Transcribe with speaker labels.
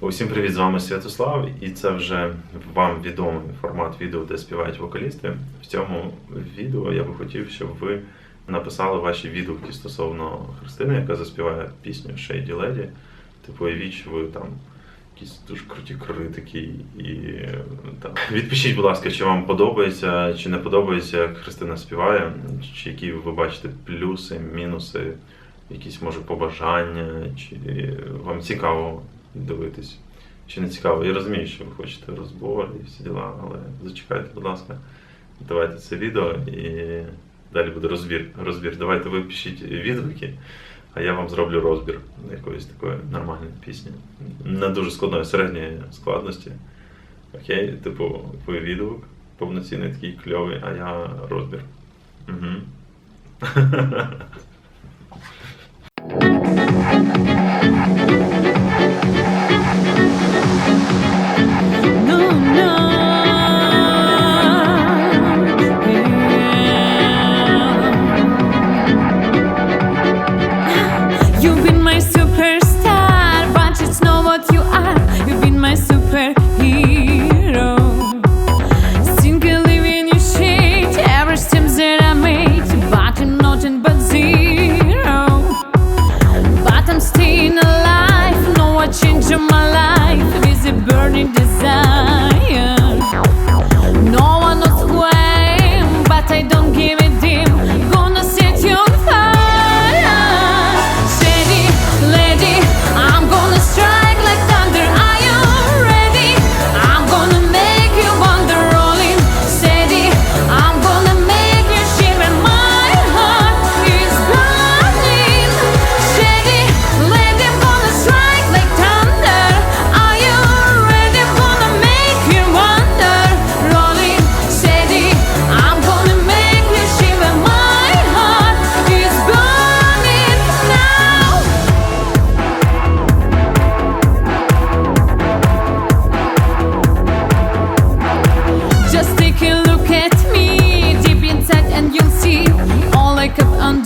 Speaker 1: Усім привіт, з вами Святослав, і це вже вам відомий формат відео, де співають вокалісти. В цьому відео я би хотів, щоб ви написали ваші відгуки стосовно Христини, яка заспіває пісню Shady Lady. Типу, що ви там якісь дуже круті критики і там. Відпишіть, будь ласка, чи вам подобається, чи не подобається, як Христина співає, чи які ви бачите плюси, мінуси, якісь може побажання, чи вам цікаво дивитись, чи не цікаво. Я розумію, що ви хочете розбор і всі діла, але зачекайте, будь ласка, давайте це відео і далі буде розбір. розбір. Давайте ви пишіть відгуки, а я вам зроблю розбір якоїсь такої нормальної пісні. Не дуже складної, середньої складності. Окей, типу, ви відгук повноцінний такий кльовий, а я розбір. Угу.
Speaker 2: look at me deep inside and you'll see all I kept on